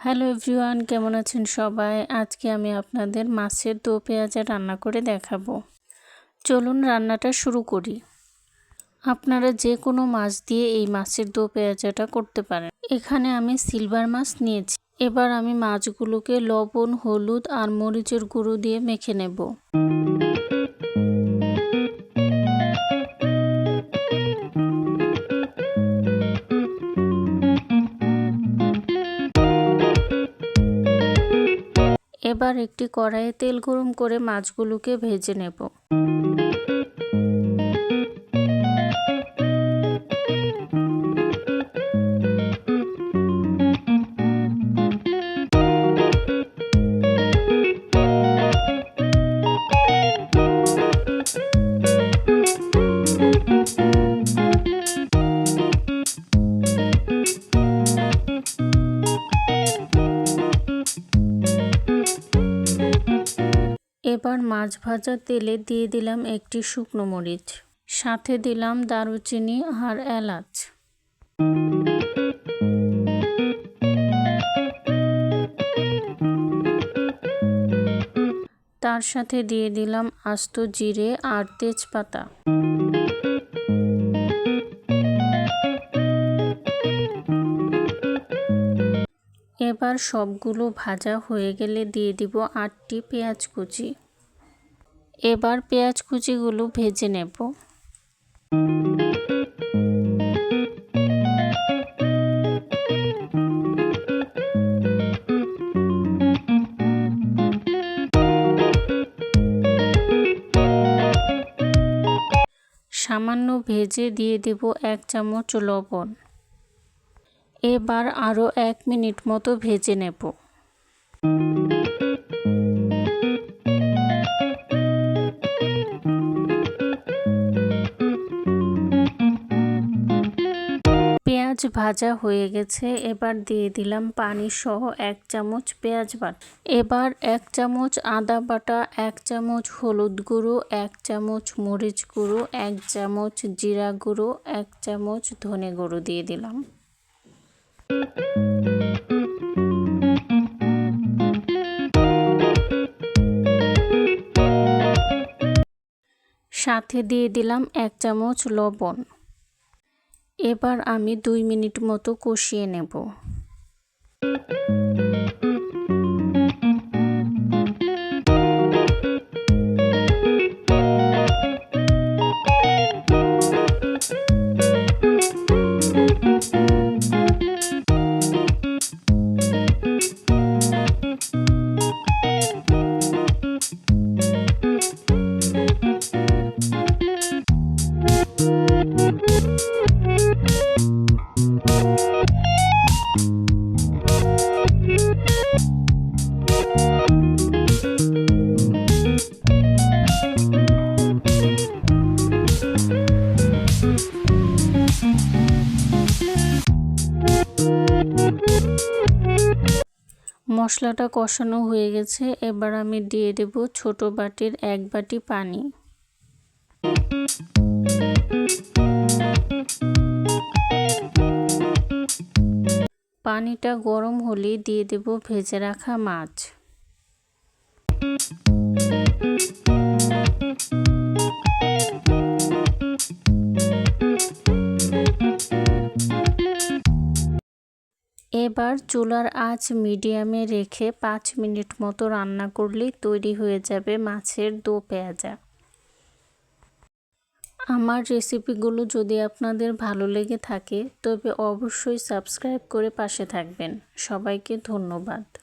Hello everyone, কেমন আছেন সবাই? আজকে আমি আপনাদের মাছের দো পেঁয়াজা রান্না করে দেখাবো। চলুন রান্নাটা শুরু করি। আপনারা যে কোনো মাছ দিয়ে এই মাছের দো পেঁয়াজাটা করতে পারেন। এখানে আমি সিলভার মাছ নিয়েছি। এবার আমি মাছগুলোকে লবণ, হলুদ আর মরিচের গুঁড়ো দিয়ে মেখে নেব। এবার একটি কড়াইয়ে তেল গরম করে মাছগুলোকে ভেজে নেব। এবার মাছ ভাজা তেলে দিয়ে দিলাম একটি শুকনো মরিচ। সাথে দিলাম দারুচিনি আর এলাচ। তার সাথে দিয়ে দিলাম আস্ত জিরে আর তেজপাতা। এবার সবগুলো ভাজা হয়ে গেলে দিয়ে দিব আটটি পেঁয়াজ কুচি। এবার পেঁয়াজ কুচিগুলো ভেজে নেব। সামান্য ভেজে দিয়ে দেব এক চামচ লবণ। এবার আরও এক মিনিট মতো ভেজে নেব। পেঁয়াজ ভাজা হয়ে গেছে, এবার দিয়ে দিলাম পানি সহ এক চামচ পেঁয়াজ বাটা। এবার এক চামচ আদা বাটা, এক চামচ হলুদ গুঁড়ো, এক চামচ মরিচ গুঁড়ো, এক চামচ জিরা গুঁড়ো, এক চামচ ধনে গুঁড়ো দিয়ে দিলাম। সাথে দিয়ে দিলাম এক চামচ লবণ। এবার আমি দুই মিনিট মতো কষিয়ে নেব। মশলাটা কষানো হয়ে গেছে এবার আমি দিয়ে দেব ছোট বাটির এক বাটি পানি। পানিটা গরম হলে দিয়ে দেব ভেজে রাখা মাছ। এবার চুলার আঁচ মিডিয়ামে রেখে পাঁচ মিনিট মতো রান্না করলেই তৈরি হয়ে যাবে মাছের দো পেঁয়াজা। আমার রেসিপিগুলো যদি আপনাদের ভালো লেগে থাকে, তবে অবশ্যই সাবস্ক্রাইব করে পাশে থাকবেন। সবাইকে ধন্যবাদ।